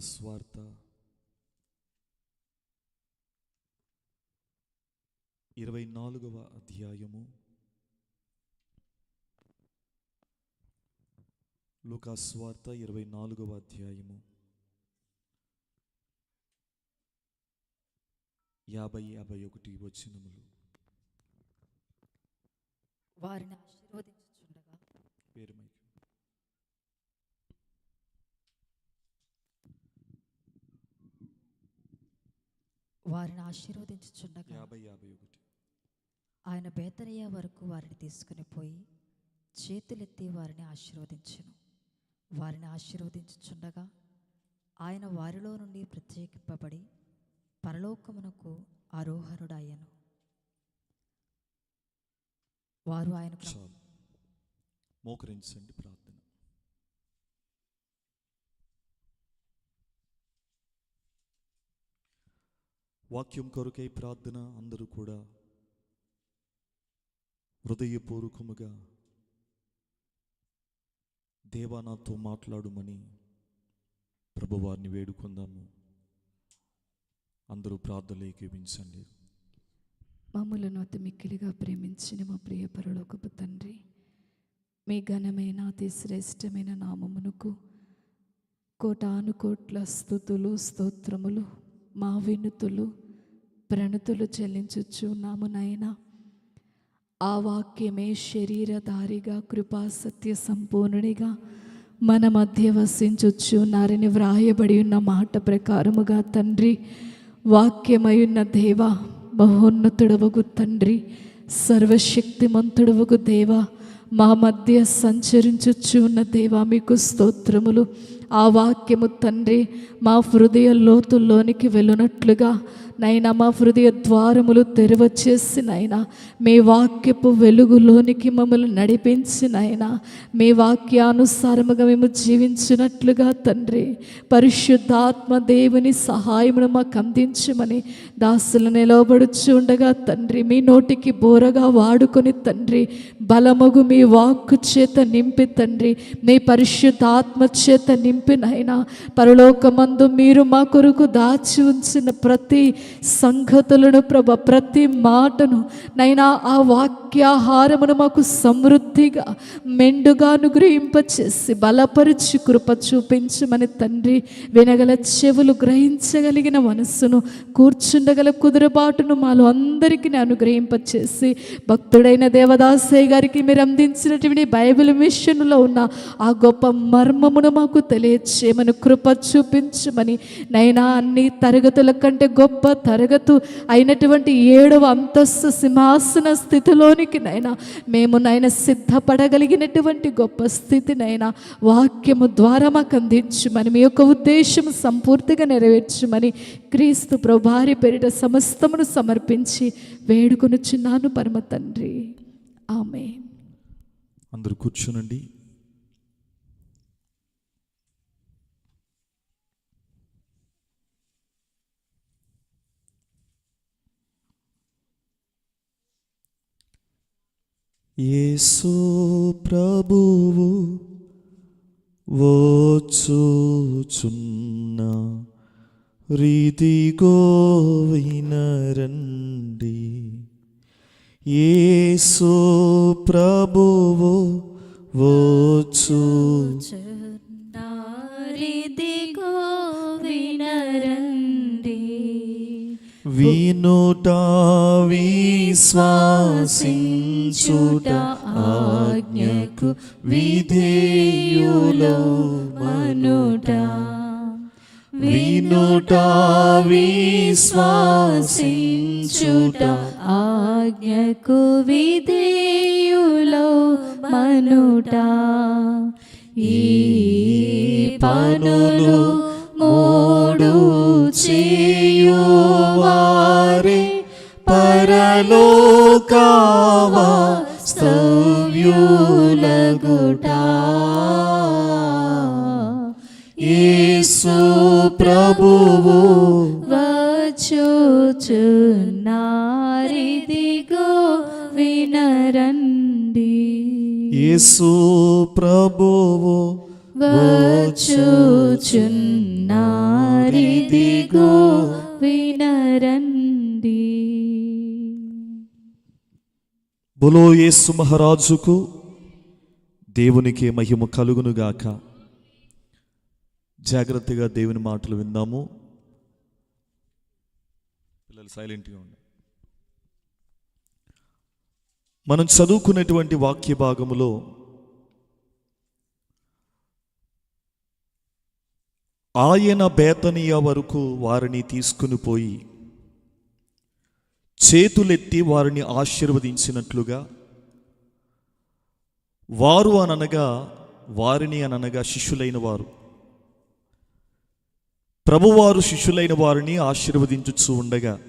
సువార్త ఇరవై నాలుగవ అధ్యాయము. లుకాస్వార్త ఇరవై నాలుగవ అధ్యాయము. యాభై యాభై ఒకటి వచ్చినములు వారిని ఆశీర్వదించుచుండగా పేరు మైక్ వారిని ఆశీర్వదించుచుండగా యాభై యాభై ఒకటి. ఆయన బేతనయ్య వరకు వారిని తీసుకుని పోయి చేతులెత్తి వారిని ఆశీర్వదించెను. వారిని ఆశీర్వదించుచుండగా ఆయన వారిలో నుండి ప్రత్యేకింపబడి పరలోకమునకు ఆరోహరుడయ్యను వారు ఆయన మోకరించండి ప్రార్థన వాక్యం కొరకై ప్రార్థన అందరూ కూడా హృదయపూర్వకముగా దేవా నాతో మాట్లాడుమని ప్రభువారిని వేడుకుందాము. అందరూ ప్రార్థనలు ఏకీవించండి మమ్మలను అతి మిక్కిలిగా ప్రేమించిన మా ప్రియ పరలోకపు తండ్రి మీ ఘనమైన అతి శ్రేష్టమైన నామమునకు కోటాను కోట్ల స్థుతులు స్తోత్రములు మా వినుతులు ప్రణతులు చెల్లించుచు నాయనా. ఆ వాక్యమే శరీరధారిగా కృపా సత్య సంపూర్ణుడిగా మన మధ్య వసించుచున్నారని నారని వ్రాయబడి ఉన్న మాట ప్రకారముగా తండ్రి వాక్యమయున్న దేవ మహోన్నతుడవగు తండ్రి సర్వశక్తిమంతుడవగు దేవ మా మధ్య సంచరించుచున్న ఉన్న దేవా మీకు స్తోత్రములు ఆ వాక్యము తండ్రి మా హృదయ లోతుల్లోనికి వెళ్ళునట్లుగా నైనా మా హృదయ ద్వారములు తెరవచేసి నైనా మీ వాక్యపు వెలుగులోనికి మమ్మల్ని నడిపించినైనా మీ వాక్యానుసారముగా మేము జీవించినట్లుగా తండ్రి పరిశుద్ధాత్మ దేవుని సహాయమును మాకు అందించమని దాసులు నిలవబడుచు ఉండగా తండ్రి మీ నోటికి బోరగా వాడుకొని తండ్రి బలమగు మీ వాక్కు చేత నింపి తండ్రి మీ పరిశుద్ధాత్మ చేత నింపి చంపినైనా పరలోకమందు మీరు మా కొరకు దాచి ఉంచిన ప్రతి సంగతులను ప్రభ ప్రతి మాటను నైనా ఆ వాక్యాహారమును మాకు సమృద్ధిగా మెండుగా అనుగ్రహింపచేసి బలపరిచి కృప చూపించమని తండ్రి వినగల చెవులు గ్రహించగలిగిన మనస్సును కూర్చుండగల కుదురుబాటును మాలో అందరికీ అనుగ్రహింపచేసి భక్తుడైన దేవదాసయ్య గారికి మీరు అందించినటువంటి బైబిల్ మిషన్లో ఉన్న ఆ గొప్ప మర్మమును మాకు తెలియచేయమని కృప చూపించమని. నైనా అన్ని తరగతుల కంటే గొప్ప తరగతు అయినటువంటి ఏడవ అంతస్తు సింహాసన స్థితిలోనికి నైనా మేము నాయన సిద్ధపడగలిగినటువంటి గొప్ప స్థితినైనా వాక్యము ద్వారా మాకు అందించమని మీ యొక్క ఉద్దేశం సంపూర్తిగా నెరవేర్చమని క్రీస్తు ప్రభారి పేరిట సమస్తమును సమర్పించి వేడుకొనుచున్నాను పరమ తండ్రి. ఆమె అందరూ కూర్చునండి. యేసు ప్రభువు వచ్చుచున్న రీతి గోవినరండి యేసు ప్రభువు వచ్చు రీతి గోవినరండి వినుట విశ్వాసించుట ఆజ్ఞకు విధేయులో మనుట. వినుట విశ్వాసించుట ఆజ్ఞకు విధేయులో మనుట. ఈ పనులు మూడు చేయువారే పరలోకావా స్తవ్యులగుట యేసు ప్రభువు వచ్చుచున్నారిదిగో వినరండి. యేసు ప్రభువు వచ్చుచున్నారిదిగో వినరండి. బులో యేసు మహారాజుకు దేవునికి మహిమ కలుగునుగాక జాగ్రత్తగా దేవుని మాటలు విందాము. పిల్లలు సైలెంట్గా ఉండి మనం చదువుకునేటువంటి వాక్య భాగములో ఆయన బేతనీయ వరకు వారిని తీసుకుని పోయి చేతులెత్తి వారిని ఆశీర్వదించినట్లుగా వారు అననగా వారిని అననగా శిష్యులైన వారు. ప్రభువారు శిష్యులైన వారిని ఆశీర్వదించుచు ఉండగా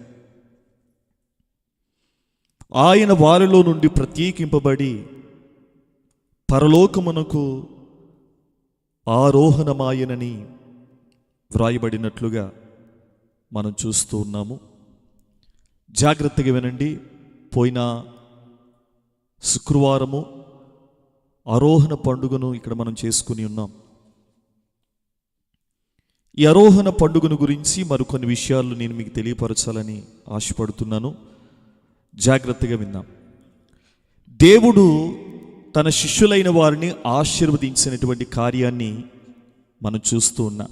ఆయన వారిలో నుండి ప్రత్యేకింపబడి పరలోకమునకు ఆరోహణమాయనని వ్రాయబడినట్లుగా మనం చూస్తూ ఉన్నాము. జాగ్రత్తగా వినండి. పోయిన శుక్రవారము ఆరోహణ పండుగను ఇక్కడ మనం చేసుకుని ఉన్నాం. ఈ ఆరోహణ పండుగను గురించి మరికొన్ని విషయాలు నేను మీకు తెలియపరచాలని ఆశపడుతున్నాను. జాగ్రత్తగా విన్నాం దేవుడు తన శిష్యులైన వారిని ఆశీర్వదించినటువంటి కార్యాన్ని మనం చూస్తూ ఉన్నాం.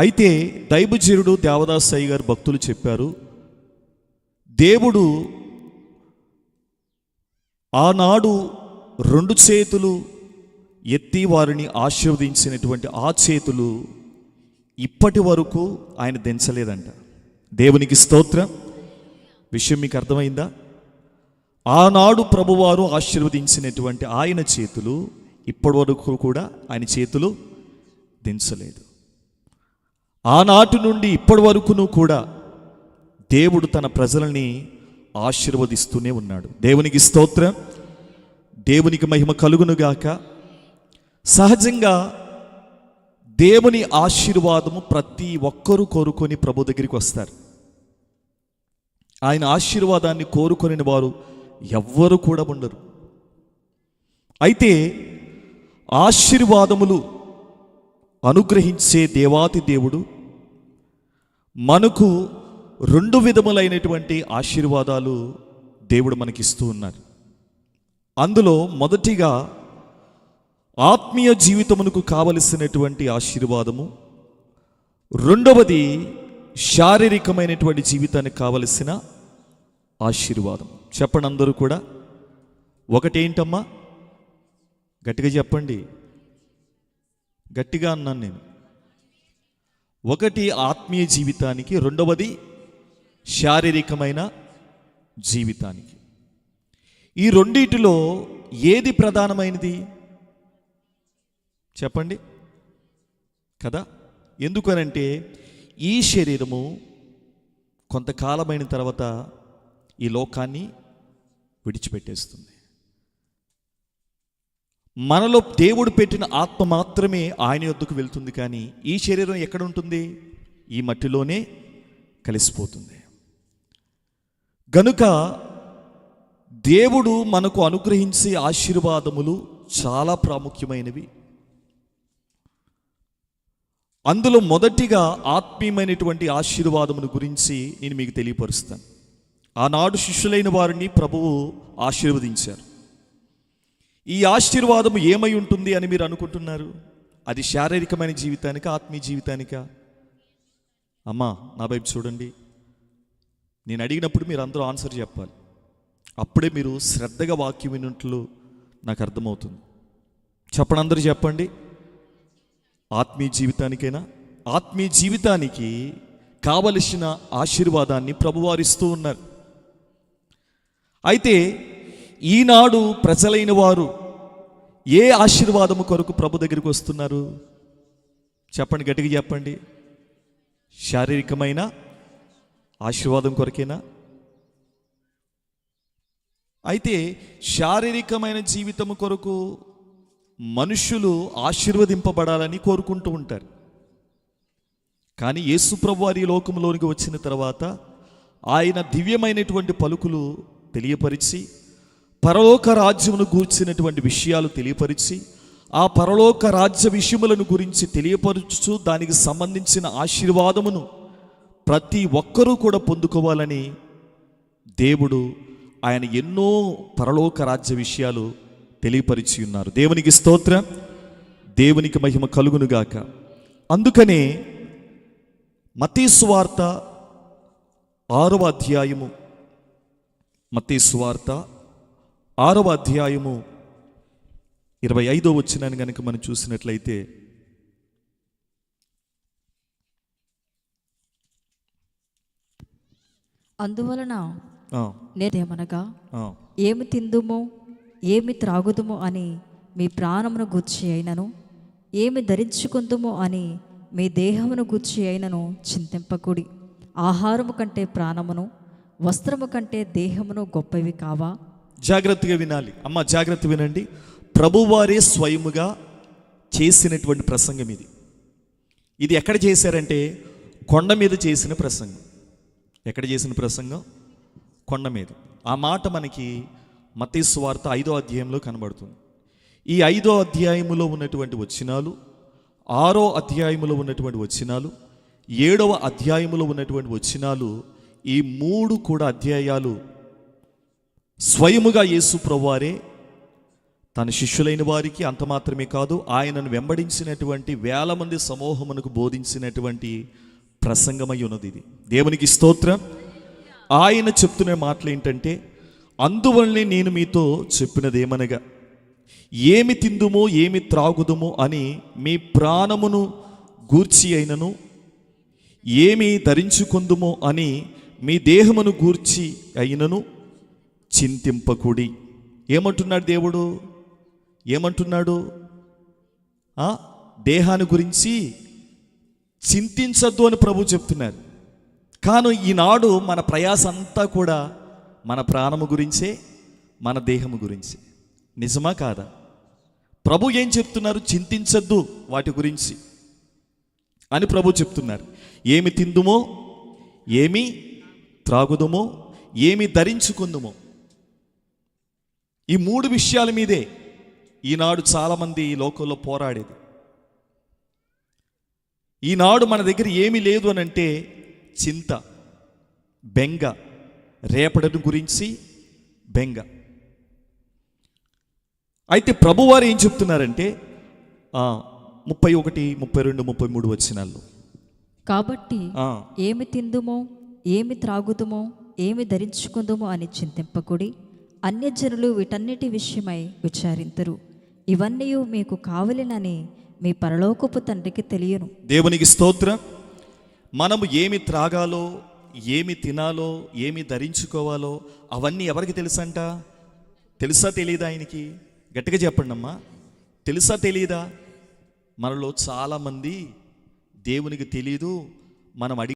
అయితే దైవజనుడు దేవదాసయ్య గారు భక్తులు చెప్పారు దేవుడు ఆనాడు రెండు చేతులు ఎత్తి వారిని ఆశీర్వదించినటువంటి ఆ చేతులు ఇప్పటి వరకు ఆయన దించలేదంట. దేవునికి స్తోత్రం. విషయం మీకు అర్థమైందా? ఆనాడు ప్రభువారు ఆశీర్వదించినటువంటి ఆయన చేతులు ఇప్పటి వరకు కూడా ఆయన చేతులు దించలేదు. ఆనాటి నుండి ఇప్పటి వరకును కూడా దేవుడు తన ప్రజలని ఆశీర్వదిస్తూనే ఉన్నాడు. దేవునికి స్తోత్రం. దేవునికి మహిమ కలుగునుగాక సహజంగా దేవుని ఆశీర్వాదము ప్రతి ఒక్కరూ కోరుకొని ప్రభు దగ్గరికి వస్తారు. ఆయన ఆశీర్వాదాన్ని కోరుకొని వారు ఎవ్వరు కూడా ఉండరు. అయితే ఆశీర్వాదములు అనుగ్రహించే దేవాతి దేవుడు. మనకు రెండు విధములైనటువంటి ఆశీర్వాదాలు దేవుడు మనకిస్తూ ఉన్నారు. అందులో మొదటిగా ఆత్మీయ జీవితమునకు కావలసినటువంటి ఆశీర్వాదము. రెండవది శారీరకమైనటువంటి జీవితానికి కావలసిన ఆశీర్వాదం చెప్పండి అందరూ కూడా. ఒకటేంటమ్మా? గట్టిగా చెప్పండి. గట్టిగా అన్నాను నేను. ఒకటి ఆత్మీయ జీవితానికి రెండవది శారీరకమైన జీవితానికి. ఈ రెండిటిలో ఏది ప్రధానమైనది? చెప్పండి. కదా? ఎందుకనంటే ఈ శరీరము కొంతకాలమైన తర్వాత ఈ లోకాన్ని విడిచిపెట్టేస్తుంది. మనలో దేవుడు పెట్టిన ఆత్మ మాత్రమే ఆయన యొద్దకు వెళ్తుంది కానీ ఈ శరీరం ఎక్కడ ఉంటుంది? ఈ మట్టిలోనే కలిసిపోతుంది. గనుక దేవుడు మనకు అనుగ్రహించే ఆశీర్వాదములు చాలా ప్రాముఖ్యమైనవి. అందులో మొదటిగా ఆత్మీయమైనటువంటి ఆశీర్వాదమును గురించి నేను మీకు తెలియపరుస్తాను. ఆనాడు శిష్యులైన వారిని ప్రభువు ఆశీర్వదించారు. ఈ ఆశీర్వాదము ఏమై ఉంటుంది అని మీరు అనుకుంటున్నారు? అది శారీరకమైన జీవితానిక ఆత్మీయ జీవితానిక? అమ్మా నా వైపు చూడండి. నేను అడిగినప్పుడు మీరు అందరూ ఆన్సర్ చెప్పాలి. అప్పుడే మీరు శ్రద్ధగా వాక్యం విన్నట్లు నాకు అర్థమవుతుంది. చెప్పండి అందరూ చెప్పండి. ఆత్మీయ జీవితానికైనా ఆత్మీయ జీవితానికి కావలసిన ఆశీర్వాదాన్ని ప్రభువారిస్తూ ఉన్నారు. అయితే ఈనాడు ప్రజలైన వారు ఏ ఆశీర్వాదము కొరకు ప్రభు దగ్గరికి వస్తున్నారు? చెప్పండి గట్టిగా చెప్పండి. శారీరకమైన ఆశీర్వాదం కొరకేనా? అయితే శారీరకమైన జీవితము కొరకు మనుషులు ఆశీర్వదింపబడాలని కోరుకుంటూ ఉంటారు. కానీ యేసుప్రభు వారి లోకంలోనికి వచ్చిన తర్వాత ఆయన దివ్యమైనటువంటి పలుకులు తెలియపరిచి పరలోక రాజ్యమును గూర్చినటువంటి విషయాలు తెలియపరిచి ఆ పరలోక రాజ్య విషయములను గురించి తెలియపరచు దానికి సంబంధించిన ఆశీర్వాదమును ప్రతి ఒక్కరూ కూడా పొందుకోవాలని దేవుడు ఆయన ఎన్నో పరలోక రాజ్య విషయాలు తెలియపరిచి ఉన్నారు. దేవునికి స్తోత్ర దేవునికి మహిమ కలుగునుగాక. అందుకనే మతీస్వార్త ఆరవ అధ్యాయము మతీస్వార్త ఆరవ అధ్యాయము ఇరవై ఐదో వచ్చినాన్ని కనుక మనం చూసినట్లయితే అందువలన ఆ, ఏమి తిందుమో ఏమి త్రాగుదుమో అని మీ ప్రాణమును గూర్చి అయినను ఏమి ధరించుకుందుమో అని మీ దేహమును గూర్చి అయినను చింతింపకుడి. ఆహారము కంటే ప్రాణమును వస్త్రము కంటే దేహమును గొప్పవి కావా? జాగ్రత్తగా వినాలి. అమ్మ జాగ్రత్త వినండి. ప్రభువారే స్వయముగా చేసినటువంటి ప్రసంగం ఇది. ఇది ఎక్కడ చేశారంటే కొండ మీద చేసిన ప్రసంగం. ఎక్కడ చేసిన ప్రసంగం? కొండ మీద. ఆ మాట మనకి మతీసు వార్త ఐదో అధ్యాయంలో కనబడుతుంది. ఈ ఐదో అధ్యాయములో ఉన్నటువంటి వచనాలు ఆరో అధ్యాయములో ఉన్నటువంటి వచనాలు ఏడవ అధ్యాయములో ఉన్నటువంటి వచనాలు ఈ మూడు కూడా అధ్యాయాలు స్వయముగా యేసు ప్రభువారే తన శిష్యులైన వారికి అంత మాత్రమే కాదు ఆయనను వెంబడించినటువంటి వేల మంది సమూహమునకు బోధించినటువంటి ప్రసంగమై ఉన్నది ఇది. దేవునికి స్తోత్రం. ఆయన చెప్తున్న మాటలు ఏంటంటే అందువల్లనే నేను మీతో చెప్పినది ఏమనగా ఏమి తిందుమో ఏమి త్రాగుదుమో అని మీ ప్రాణమును గూర్చి అయినను ఏమి ధరించుకుందుమో అని మీ దేహమును గూర్చి అయినను చింతింపకుడి. ఏమంటున్నాడు దేవుడు? ఏమంటున్నాడు? దేహాన్ని గురించి చింతించద్దు అని ప్రభు చెప్తున్నారు. కాను ఈనాడు మన ప్రయాస అంతా కూడా మన ప్రాణము గురించే మన దేహము గురించి. నిజమా కాదా? ప్రభు ఏం చెప్తున్నారు? చింతించద్దు వాటి గురించి అని ప్రభు చెప్తున్నారు. ఏమి తిందుమో ఏమి త్రాగుదుమో ఏమి ధరించుకుందుమో ఈ మూడు విషయాల మీదే ఈనాడు చాలామంది ఈ లోకంలో పోరాడేది. ఈనాడు మన దగ్గర ఏమీ లేదు అని అంటే చింత బెంగ రేపటి గురించి బెంగ. అయితే ప్రభువారు ఏం చెప్తున్నారంటే ముప్పై ఒకటి ముప్పై రెండు ముప్పై మూడు వచ్చినాల్లో కాబట్టి ఏమి తిందుమో ఏమి త్రాగుదుమో ఏమి ధరించుకుందుమో అని చింతింపకుడి అన్యజనులు వీటన్నిటి విషయమై విచారింతురు. ఇవన్నీ మీకు కావలినని మీ పరలోకపు తండ్రికి తెలియను. దేవునికి స్తోత్రం. మనము ఏమి త్రాగాలో ఏమి తినాలో ఏమి ధరించుకోవాలో అవన్నీ ఎవరికి తెలుసంట? తెలుసా తెలియదా ఆయనకి? గట్టిగా చెప్పండి అమ్మా తెలుసా తెలియదా మనలో చాలామంది దేవునికి తెలియదు మనం అడిగి